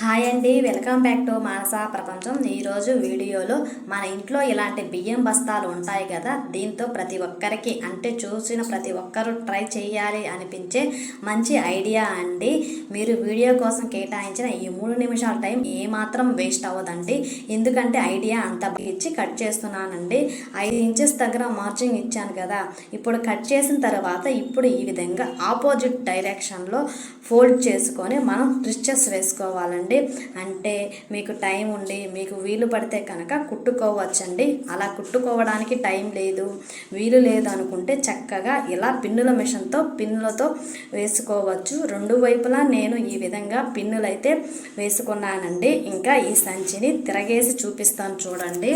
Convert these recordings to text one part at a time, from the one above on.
Hi అండి welcome back to మానస ప్రపంచం. ఈరోజు వీడియోలో మన ఇంట్లో ఇలాంటి బియ్యం బస్తాలు ఉంటాయి కదా దీంతో ప్రతి ఒక్కరికి అంటే చూసిన ప్రతి ఒక్కరూ ట్రై చేయాలి అనిపించే మంచి ఐడియా అండి. మీరు వీడియో కోసం కేటాయించిన ఈ మూడు నిమిషాల టైం ఏమాత్రం వేస్ట్ అవ్వదండి. ఎందుకంటే ఐడియా అంత ఇచ్చి కట్ చేస్తున్నానండి. ఐదు ఇంచెస్ దగ్గర మార్జింగ్ ఇచ్చాను కదా ఇప్పుడు కట్ చేసిన తర్వాత ఇప్పుడు ఈ విధంగా ఆపోజిట్ డైరెక్షన్లో ఫోల్డ్ చేసుకొని మనం స్టిచెస్ వేసుకోవాలండి. అంటే మీకు టైం ఉండి మీకు వీలు పడితే కనుక కుట్టుకోవచ్చండి. అలా కుట్టుకోవడానికి టైం లేదు వీలు లేదు అనుకుంటే చక్కగా ఇలా పిన్నుల మిషన్తో పిన్నులతో వేసుకోవచ్చు. రెండు వైపులా నేను ఈ విధంగా పిన్నులైతే వేసుకున్నానండి. ఇంకా ఈ సంచిని తిరగేసి చూపిస్తాను చూడండి.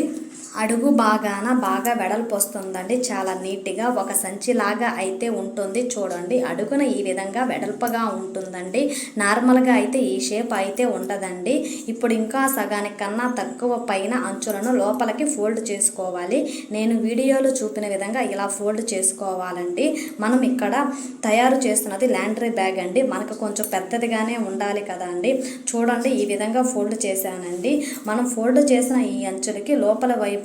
అడుగు బాగాన బాగా వెడల్పు వస్తుందండి చాలా నీట్గా ఒక సంచిలాగా అయితే ఉంటుంది. చూడండి అడుగున ఈ విధంగా వెడల్పుగా ఉంటుందండి. నార్మల్గా అయితే ఈ షేప్ అయితే ఉండదండి. ఇప్పుడు ఇంకా సగానికన్నా తక్కువ పైన అంచులను లోపలికి ఫోల్డ్ చేసుకోవాలి. నేను వీడియోలో చూపిన విధంగా ఇలా ఫోల్డ్ చేసుకోవాలండి. మనం ఇక్కడ తయారు చేస్తున్నది ల్యాండ్రీ బ్యాగ్ అండి. మనకు కొంచెం పెద్దదిగానే ఉండాలి కదా అండి చూడండి ఈ విధంగా ఫోల్డ్ చేశానండి. మనం ఫోల్డ్ చేసిన ఈ అంచులకి లోపల వైపు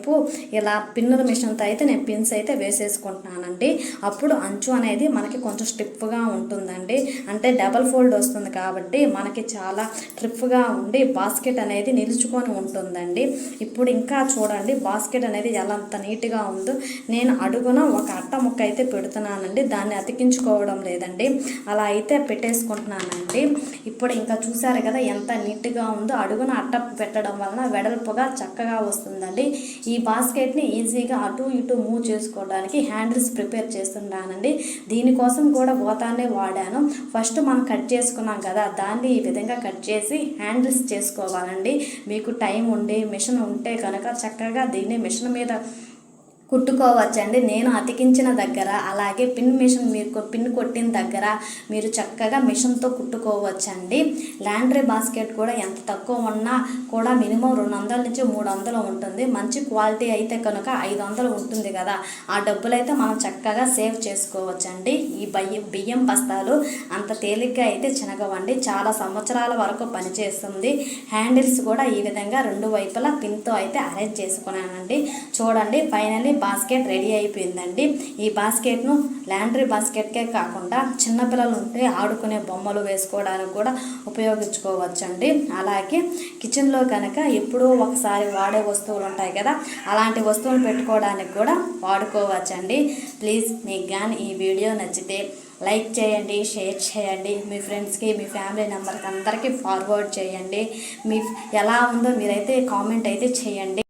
ఇలా పిన్నుల మిషన్తో అయితే నేను పిన్స్ అయితే వేసేసుకుంటున్నానండి. అప్పుడు అంచు అనేది మనకి కొంచెం స్టిప్గా ఉంటుందండి. అంటే డబల్ ఫోల్డ్ వస్తుంది కాబట్టి మనకి చాలా ట్రిప్గా ఉండి బాస్కెట్ అనేది నిలుచుకొని ఉంటుందండి. ఇప్పుడు ఇంకా చూడండి బాస్కెట్ అనేది ఎలా అంత నీట్గా ఉందో. నేను అడుగున ఒక అట్ట ముక్క అయితే పెడుతున్నానండి. దాన్ని అతికించుకోవడం లేదండి. అలా అయితే పెట్టేసుకుంటున్నానండి. ఇప్పుడు ఇంకా చూసారు కదా ఎంత నీట్గా ఉందో. అడుగున అట్ట పెట్టడం వలన వెడల్పుగా చక్కగా వస్తుందండి. ఈ బాస్కెట్ని ఈజీగా అటు ఇటు మూవ్ చేసుకోవడానికి హ్యాండిల్స్ ప్రిపేర్ చేస్తున్నానండి. దీనికోసం కూడా గోతాన్నే వాడాను. ఫస్ట్ మనం కట్ చేసుకున్నాం కదా దాన్ని ఈ విధంగా కట్ చేసి హ్యాండిల్స్ చేసుకోవాలండి. మీకు టైం ఉండి మిషన్ ఉంటే కనుక చక్కగా దీన్ని మిషన్ మీద కుట్టుకోవచ్చండి. నేను అతికించిన దగ్గర అలాగే పిన్ మిషన్ మీరు పిన్ కొట్టిన దగ్గర మీరు చక్కగా మిషన్తో కుట్టుకోవచ్చండి. లాండ్రీ బాస్కెట్ కూడా ఎంత తక్కువ ఉన్నా కూడా మినిమం రెండు వందల నుంచి మూడు వందలు ఉంటుంది. మంచి క్వాలిటీ అయితే కనుక ఐదు వందలు ఉంటుంది కదా. ఆ డబ్బులు అయితే మనం చక్కగా సేవ్ చేసుకోవచ్చండి. ఈ బియ్యం బియ్యం బస్తాలు అంత తేలిగ్గా అయితే చినగవండి. చాలా సంవత్సరాల వరకు పనిచేస్తుంది. హ్యాండిల్స్ కూడా ఈ విధంగా రెండు వైపులా పిన్తో అయితే అరేంజ్ చేసుకున్నానండి. చూడండి ఫైనలీ బాస్కెట్ రెడీ అయిపోయిందండి. ఈ బాస్కెట్ను లాండ్రీ బాస్కెట్కే కాకుండా చిన్నపిల్లలు ఉంటే ఆడుకునే బొమ్మలు వేసుకోవడానికి కూడా ఉపయోగించుకోవచ్చండి. అలాగే కిచెన్లో కనుక ఎప్పుడూ ఒకసారి వాడే వస్తువులు ఉంటాయి కదా అలాంటి వస్తువులు పెట్టుకోవడానికి కూడా వాడుకోవచ్చండి. ప్లీజ్ మీకు కానీ ఈ వీడియో నచ్చితే లైక్ చేయండి షేర్ చేయండి. మీ ఫ్రెండ్స్కి మీ ఫ్యామిలీ మెంబర్కి అందరికీ ఫార్వర్డ్ చేయండి. మీ ఎలా ఉందో మీరైతే కామెంట్ అయితే చేయండి.